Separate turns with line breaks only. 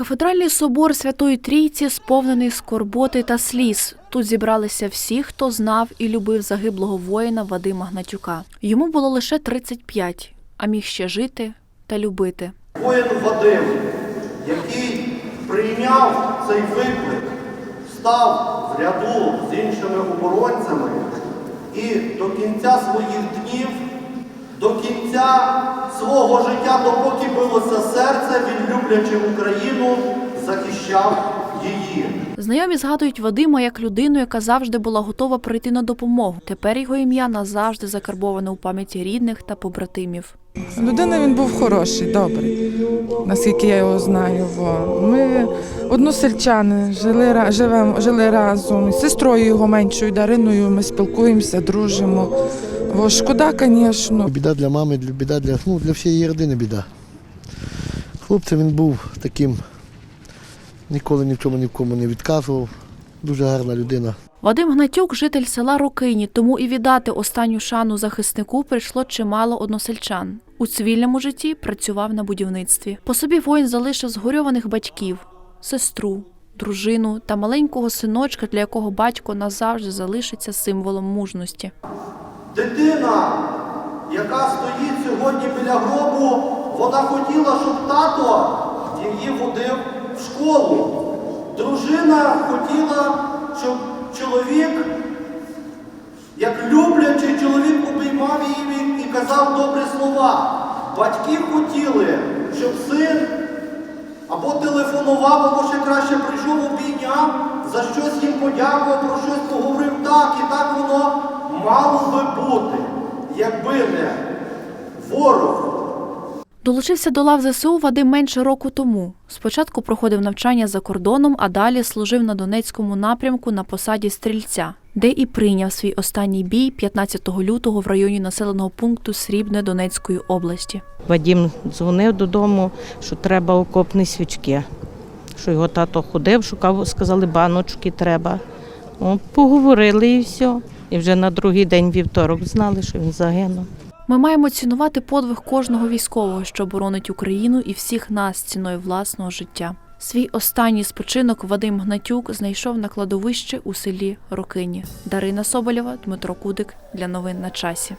Кафедральний собор Святої Трійці сповнений скорботи та сліз. Тут зібралися всі, хто знав і любив загиблого воїна Вадима Гнатюка. Йому було лише 35, а міг ще жити та любити.
Воїн Вадим, який прийняв цей виклик, став в ряду з іншими оборонцями і до кінця своїх днів, до кінця свого життя, допоки билося серце, він, люблячи Україну, захищав її.
Знайомі згадують Вадима як людину, яка завжди була готова прийти на допомогу. Тепер його ім'я назавжди закарбоване у пам'яті рідних та побратимів.
Людина він був хороший, добрий, наскільки я його знаю. Во. Ми односельчани, жили, ра- живем, жили разом. З сестрою його меншою Дариною ми спілкуємося, дружимо. Во, шкода, звісно.
Біда для мами, для- біда для, ну, для всієї родини біда. Хлопцем він був таким, ніколи ні в чому ні в кому не відказував. Дуже гарна людина.
Вадим Гнатюк – житель села Рокині, тому і віддати останню шану захиснику прийшло чимало односельчан. У цивільному житті працював на будівництві. По собі воїн залишив згорьованих батьків, сестру, дружину та маленького синочка, для якого батько назавжди залишиться символом мужності.
Дитина, яка стоїть сьогодні біля гробу, вона хотіла, щоб тато її водив в школу. Дружина хотіла, щоб чоловік, як люблячий чоловік, обіймав її і казав добрі слова. Батьки хотіли, щоб син або телефонував, або ще краще прийшов, обійняв, за щось їм подякував, про щось поговорив так, і так воно мало би бути, якби не ворог.
Долучився до лав ЗСУ Вадим менше року тому. Спочатку проходив навчання за кордоном, а далі служив на Донецькому напрямку на посаді стрільця, де і прийняв свій останній бій 15 лютого в районі населеного пункту Срібне Донецької області.
Вадім дзвонив додому, що треба окопні свічки. Що його тато ходив, шукав, сказали, баночки треба. О, поговорили і все. І вже на другий день вівторок знали, що він загинув.
Ми маємо цінувати подвиг кожного військового, що боронить Україну і всіх нас ціною власного життя. Свій останній спочинок Вадим Гнатюк знайшов на кладовищі у селі Рокині. Дарина Соболєва, Дмитро Кудик для новин на часі.